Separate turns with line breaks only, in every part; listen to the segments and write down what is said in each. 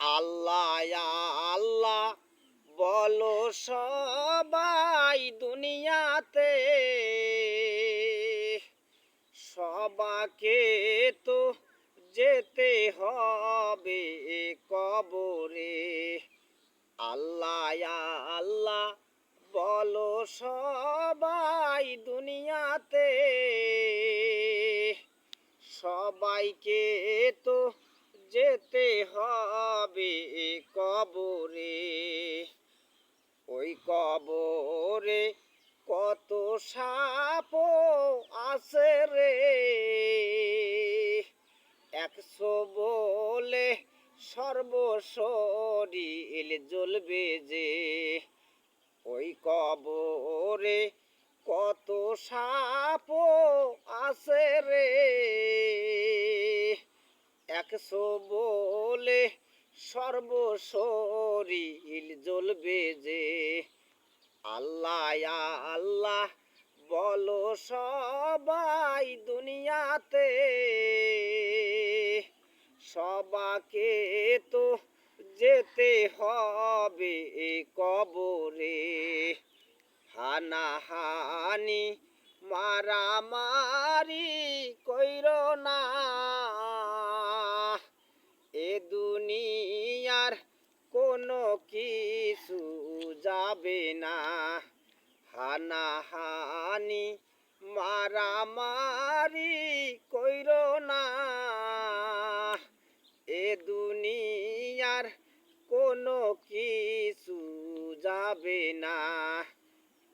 আল্লাহ আল্লাহ, বলো সবাই দুনিয়াতে, সবাকে তো যেতে হবে কবরে। আল্লাহ আল্লাহ, বলো সবাই দুনিয়াতে, সবাইকে সাপ আছে রে। একশো বলে সর্বশরীর জ্বলবে যে। ওই কবরে কত সাপ আছে রে। একশো বলে সর্বশরীর জ্বলবে যে। আল্লাহ আল্লাহ বলো সবাই দুনিয়াতে। সবাকে তো যেতে হবে কবরে। হানাহানি, মারামারি কইর না। এ দুনিয়ার কোনো কিছু যাবে না। হানাহানি, মারামারি কইর না। এ দুনিয়ার কোনো কিছু যাবে না।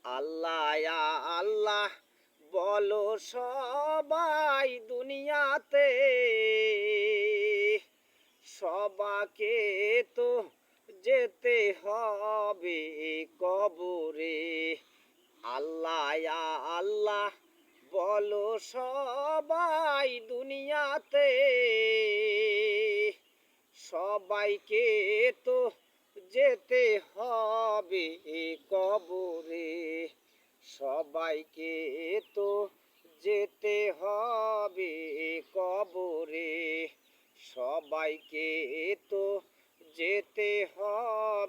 আল্লাহ আল্লাহ বলো সবাই দুনিয়াতে। সবাকে তো যেতে হবে কবরে। আল্লাহ আল্লাহ, বলো সবাই দুনিয়াতে, সবাইকে তো যেতে হবে কবরে, সবাইকে তো যেতে হবে কবরে, সবাইকে তো যেতে হবে